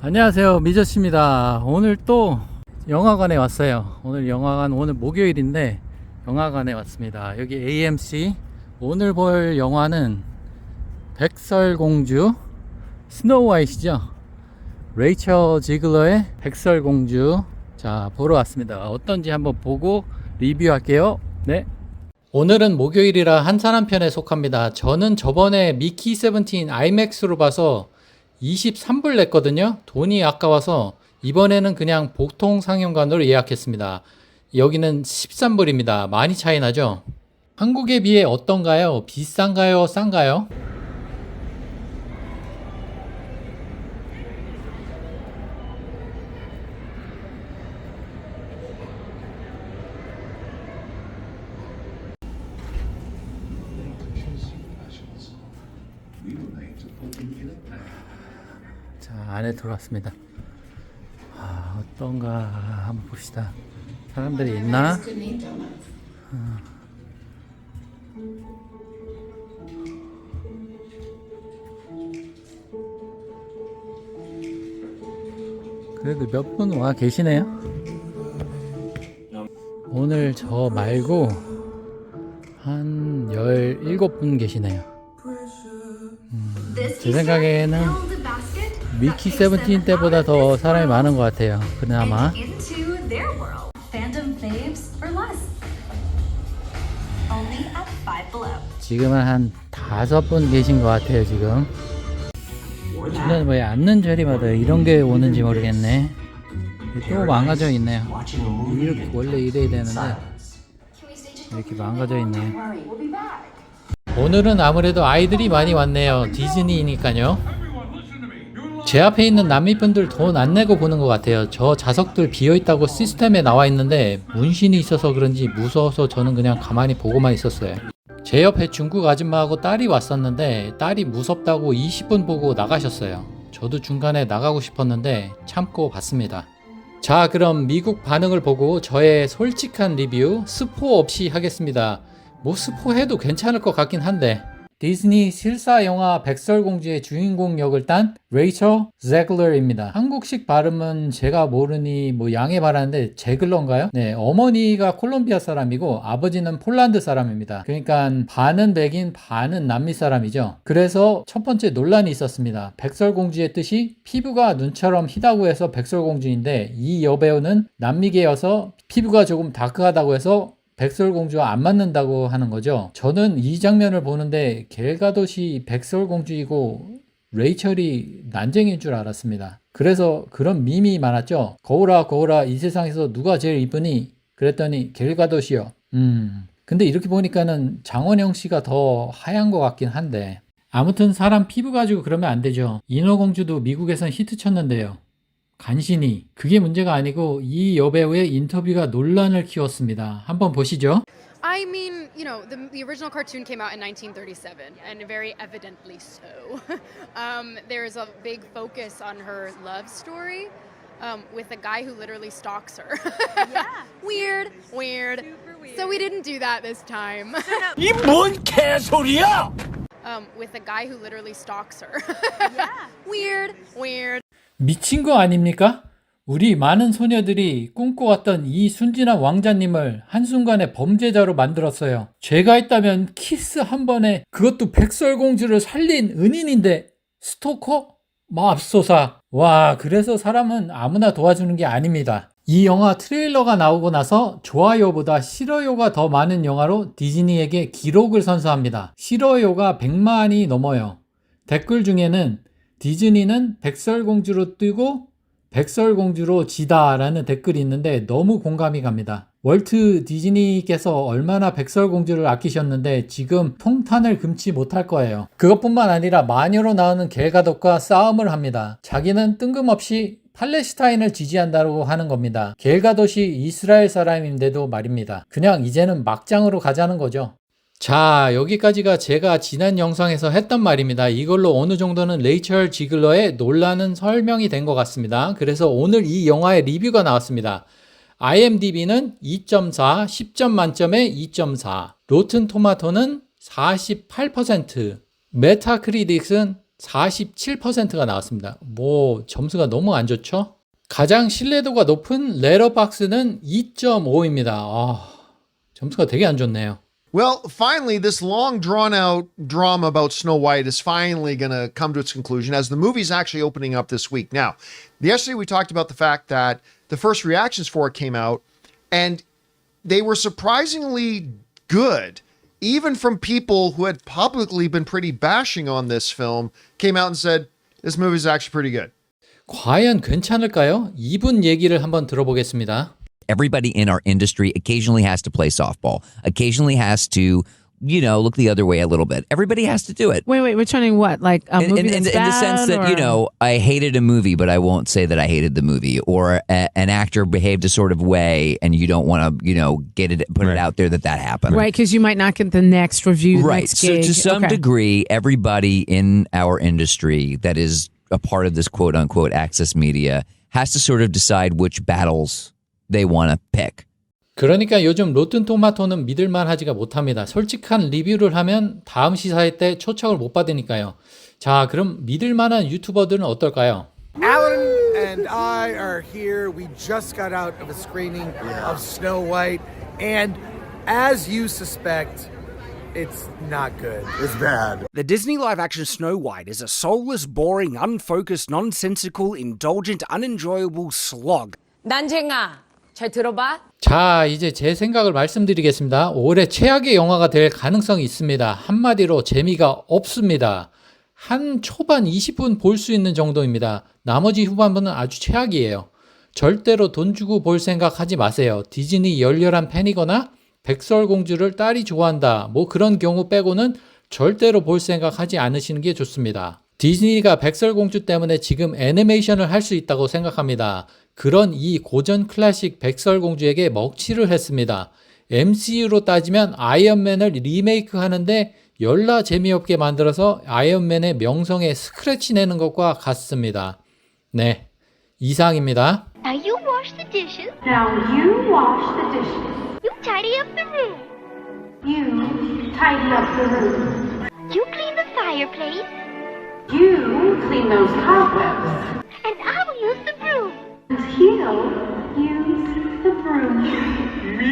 안녕하세요. 미저씨입니다. 오늘 또 영화관에 왔어요. 오늘 영화관 오늘 목요일인데 영화관에 왔습니다. 여기 AMC 오늘 볼 영화는 백설공주 스노우 화이트죠? 레이처 지글러의 백설공주. 자 보러 왔습니다. 어떤지 한번 보고 리뷰할게요. 네. 오늘은 목요일이라 한산한 편에 속합니다. 저는 저번에 미키 세븐틴 아이맥스로 봐서 23불 냈거든요. 돈이 아까워서 이번에는 그냥 보통 상영관으로 예약했습니다. 여기는 13불입니다. 많이 차이 나죠? 한국에 비해 어떤가요? 비싼가요? 싼가요? 자, 안에 들어왔습니다. 아, 어떤가 한번 봅시다. 사람들이 있나? 어. 그래도 몇 분 와 계시네요. 오늘 저 말고 한 17분 계시네요. 음, 제 생각에는 미키 세븐틴 때보다 더 사람이 많은 것 같아요. 그나마. 지금은 한 다섯 분 계신 것 같아요, 지금. 저는 왜 앉는 자리마다 이런 게 오는지 모르겠네. 또 망가져 있네요. 이렇게 원래 이래야 되는데 이렇게 망가져 있네요. 오늘은 아무래도 아이들이 많이 왔네요. 디즈니니까요. 제 앞에 있는 남미분들 돈 안 내고 보는 것 같아요. 저 좌석들 비어 있다고 시스템에 나와 있는데 문신이 있어서 그런지 무서워서 저는 그냥 가만히 보고만 있었어요. 제 옆에 중국 아줌마하고 딸이 왔었는데 딸이 무섭다고 20분 보고 나가셨어요. 저도 중간에 나가고 싶었는데 참고 봤습니다. 자, 그럼 미국 반응을 보고 저의 솔직한 리뷰 스포 없이 하겠습니다. 뭐 스포해도 괜찮을 것 같긴 한데 디즈니 실사 영화 백설공주의 주인공 역을 딴 레이처 제글러입니다. 한국식 발음은 제가 모르니 뭐 양해 바라는데 제글러인가요? 네, 어머니가 콜롬비아 사람이고 아버지는 폴란드 사람입니다. 그러니까 반은 백인 반은 남미 사람이죠. 그래서 첫 번째 논란이 있었습니다. 백설공주의 뜻이 피부가 눈처럼 희다고 해서 백설공주인데 이 여배우는 남미계여서 피부가 조금 다크하다고 해서 백설공주와 안 맞는다고 하는 거죠. 저는 이 장면을 보는데 겔가도시 백설공주이고 레이첼이 난쟁이인 줄 알았습니다. 그래서 그런 밈이 많았죠. 거울아 거울아 이 세상에서 누가 제일 이쁘니? 그랬더니 겔가도시요. 음. 근데 이렇게 보니까는 장원영 씨가 더 하얀 것 같긴 한데 아무튼 사람 피부 가지고 그러면 안 되죠. 인어공주도 미국에선 히트 쳤는데요. 간신히 그게 문제가 아니고 이 여배우의 인터뷰가 논란을 키웠습니다. 한번 보시죠. I mean, you know, the, the original cartoon came out in 1937, and very evidently so. um, there is a big focus on her love story um, with a guy who literally stalks her. Yeah. weird, weird. So we didn't do that this time. 이뭔 개소리야! um, with a guy who literally stalks her. Yeah. weird, weird. 미친 거 아닙니까? 우리 많은 소녀들이 꿈꿔왔던 이 순진한 왕자님을 한순간에 범죄자로 만들었어요. 죄가 있다면 키스 한 번에 그것도 백설공주를 살린 은인인데 스토커? 맙소사. 와, 그래서 사람은 아무나 도와주는 게 아닙니다. 이 영화 트레일러가 나오고 나서 좋아요보다 싫어요가 더 많은 영화로 디즈니에게 기록을 선사합니다. 싫어요가 100만이 넘어요. 댓글 중에는 디즈니는 백설공주로 뜨고 백설공주로 지다라는 댓글이 있는데 너무 공감이 갑니다. 월트 디즈니께서 얼마나 백설공주를 아끼셨는데 지금 통탄을 금치 못할 거예요. 그것뿐만 아니라 마녀로 나오는 겔가독과 싸움을 합니다. 자기는 뜬금없이 팔레스타인을 지지한다고 하는 겁니다. 겔가독이 이스라엘 사람인데도 말입니다. 그냥 이제는 막장으로 가자는 거죠. 자, 여기까지가 제가 지난 영상에서 했던 말입니다. 이걸로 어느 정도는 레이첼 지글러의 논란은 설명이 된 것 같습니다. 그래서 오늘 이 영화의 리뷰가 나왔습니다. IMDb는 2.4, 10점 만점에 2.4, 로튼 토마토는 48%, 메타크리틱스는 47%가 나왔습니다. 뭐 점수가 너무 안 좋죠? 가장 신뢰도가 높은 레터박스는 2.5입니다. 아, 점수가 되게 안 좋네요. Well, finally, this long drawn out drama about Snow White is finally going to come to its conclusion as the movie's actually opening up this week. Now, yesterday we talked about the fact that the first reactions for it came out and they were surprisingly good. Even from people who had publicly been pretty bashing on this film, came out and said, this movie's actually pretty good. 과연 괜찮을까요? 이분 얘기를 한번 들어보겠습니다. everybody in our industry occasionally has to play softball, occasionally has to, you know, look the other way a little bit. Everybody has to do it. Wait, wait, returning what? Like a In, movie in, in, that's in the sense bad, that, you know, I hated a movie, but I won't say that I hated the movie, or a, an actor behaved a sort of way and you don't want to, you know, get it, put it out there that that happened. right? Because you might not get the next review, Right. next So gig. to some Okay. degree, everybody in our industry that is a part of this quote unquote access media has to sort of decide which battles they want to pick. 그러니까 요즘 로튼 토마토는 믿을만 하지가 못합니다. 솔직한 리뷰를 하면 다음 시사회 때 초청을 못 받으니까요. 자, 그럼 믿을만한 유튜버들은 어떨까요? Alan and I are here. We just got out of a screening of Snow White, and as you suspect, it's not good. It's bad. The Disney live action Snow White is a soulless, boring, unfocused, nonsensical, indulgent, unenjoyable slog. 난쟁아, 잘 들어봐. 자, 이제 제 생각을 말씀드리겠습니다. 올해 최악의 영화가 될 가능성이 있습니다. 한마디로 재미가 없습니다. 한 초반 20분 볼 수 있는 정도입니다. 나머지 후반부는 아주 최악이에요. 절대로 돈 주고 볼 생각 하지 마세요. 디즈니 열렬한 팬이거나 백설공주를 딸이 좋아한다. 뭐 그런 경우 빼고는 절대로 볼 생각 하지 않으시는 게 좋습니다. 디즈니가 백설공주 때문에 지금 애니메이션을 할 수 있다고 생각합니다. 그런 이 고전 클래식 백설공주에게 먹칠을 했습니다. MCU로 따지면 아이언맨을 리메이크 하는데 열나 재미없게 만들어서 아이언맨의 명성에 스크래치 내는 것과 같습니다. 네. 이상입니다. Now you wash the dishes. Now you wash the dishes. You tidy up the room. You tidy up the room. You clean the fireplace. You clean those cobwebs. And I'll use the broom. And